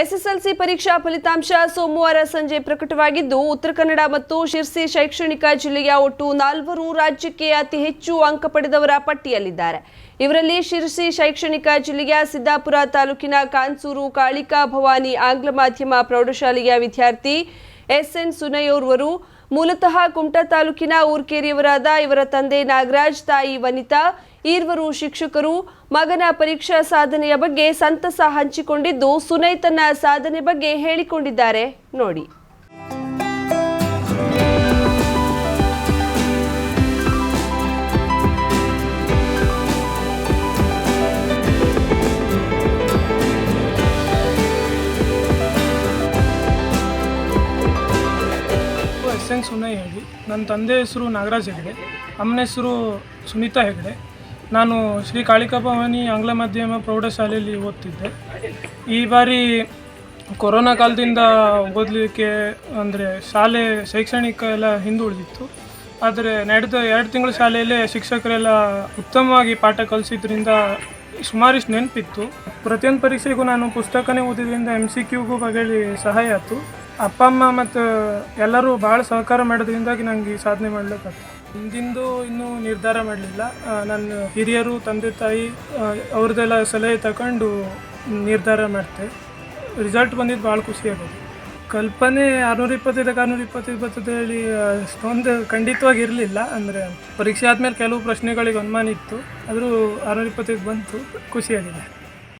SSLC ಪರೀಕ್ಷಾ ಫಲಿತಾಂಶ ಸೋಮವಾರ ಸಂಜೆ ಪ್ರಕಟವಾಗಿದ್ದು, ಉತ್ತರ ಕನ್ನಡ ಮತ್ತು ಶಿರ್ಸಿ ಶೈಕ್ಷಣಿಕ ಜಿಲ್ಲೆಯ ಒಟ್ಟು ನಾಲ್ವರು ರಾಜ್ಯಕ್ಕೆ ಅತಿ ಹೆಚ್ಚು ಅಂಕ ಪಡೆದವರ ಪಟ್ಟಿಯಲ್ಲಿದ್ದಾರೆ. ಇವರಲ್ಲಿ ಶಿರ್ಸಿ ಶೈಕ್ಷಣಿಕ ಜಿಲ್ಲೆಯ ಸಿದ್ದಾಪುರ ತಾಲೂಕಿನ ಕಾನ್ಸೂರು ಕಾಳಿಕಾ ಭವಾನಿ ಆಂಗ್ಲ ಮಾಧ್ಯಮ ಪ್ರೌಢಶಾಲೆಯ ವಿದ್ಯಾರ್ಥಿ ಎಸ್ಎನ್ ಸುನಯೋರ್ವರು ಮೂಲತಃ ಕುಮಟಾ ತಾಲೂಕಿನ ಊರ್ಕೇರಿಯವರಾದ ಇವರ ತಂದೆ ನಾಗರಾಜ್, ತಾಯಿ ವನಿತಾ ಈರ್ವರು ಶಿಕ್ಷಕರು ಮಗನ ಪರೀಕ್ಷಾ ಸಾಧನೆಯ ಬಗ್ಗೆ ಸಂತಸ ಹಂಚಿಕೊಂಡಿದ್ದು ಸುನೈತನ ಸಾಧನೆ ಬಗ್ಗೆ ಹೇಳಿಕೊಂಡಿದ್ದಾರೆ. ನೋಡಿ. ಎಸ್ ಎನ್ ಸುನೈ ಹೇಳಿ. ನನ್ನ ತಂದೆ ಹೆಸರು ನಾಗರಾಜ್ ಹೆಗಡೆ. ಅಮ್ಮನ ಹೆಸರು ಸುನೀತಾ ಹೆಗಡೆ. ನಾನು ಶ್ರೀ ಕಾಳಿಕಾ ಭವಾನಿ ಆಂಗ್ಲ ಮಾಧ್ಯಮ ಪ್ರೌಢಶಾಲೆಯಲ್ಲಿ ಓದ್ತಿದ್ದೆ. ಈ ಬಾರಿ ಕೊರೋನಾ ಕಾಲದಿಂದ ಓದಲಿಕ್ಕೆ ಅಂದರೆ ಶಾಲೆ ಶೈಕ್ಷಣಿಕ ಎಲ್ಲ ಹಿಂದುಳಿದಿತ್ತು. ಆದರೆ ನಡೆದ ಎರಡು ತಿಂಗಳ ಶಾಲೆಯಲ್ಲೇ ಶಿಕ್ಷಕರೆಲ್ಲ ಉತ್ತಮವಾಗಿ ಪಾಠ ಕಲಿಸಿದ್ರಿಂದ ಸುಮಾರಿಷ್ಟು ನೆನಪಿತ್ತು. ಪ್ರತಿಯೊಂದು ಪರೀಕ್ಷೆಗೂ ನಾನು ಪುಸ್ತಕನೇ ಓದಿದ್ರಿಂದ ಎಂ ಸಿ ಕ್ಯೂಗೂ ಬಗೆಳಿ ಸಹಾಯ ಆಯಿತು. ಅಪ್ಪ, ಅಮ್ಮ ಮತ್ತು ಎಲ್ಲರೂ ಭಾಳ ಸಹಕಾರ ಮಾಡೋದ್ರಿಂದಾಗಿ ನನಗೆ ಸಾಧನೆ ಮಾಡ್ಲಿಕ್ಕಾಗ್ತದೆ ಹಿಂದಿಂದು ಇನ್ನೂ ನಿರ್ಧಾರ ಮಾಡಲಿಲ್ಲ. ನನ್ನ ಹಿರಿಯರು, ತಂದೆ, ತಾಯಿ ಅವ್ರದ್ದೆಲ್ಲ ಸಲಹೆ ತಗೊಂಡು ನಿರ್ಧಾರ ಮಾಡ್ತೆ. ರಿಸಲ್ಟ್ ಬಂದಿದ್ದು ಭಾಳ ಖುಷಿ ಆಗೋದು. ಕಲ್ಪನೆ ಆರುನೂರ ಇಪ್ಪತ್ತೈದಕ್ಕೆ ಆರುನೂರ ಇಪ್ಪತ್ತೈದು ಬರ್ತದೆ ಹೇಳಿ ಅಷ್ಟೊಂದು ಖಂಡಿತವಾಗಿ ಇರಲಿಲ್ಲ. ಅಂದರೆ ಪರೀಕ್ಷೆ ಆದಮೇಲೆ ಕೆಲವು ಪ್ರಶ್ನೆಗಳಿಗೆ ಅನುಮಾನ ಇತ್ತು. ಆದರೂ ಆರುನೂರ ಇಪ್ಪತ್ತೈದು ಬಂತು. ಖುಷಿಯಾಗಿದೆ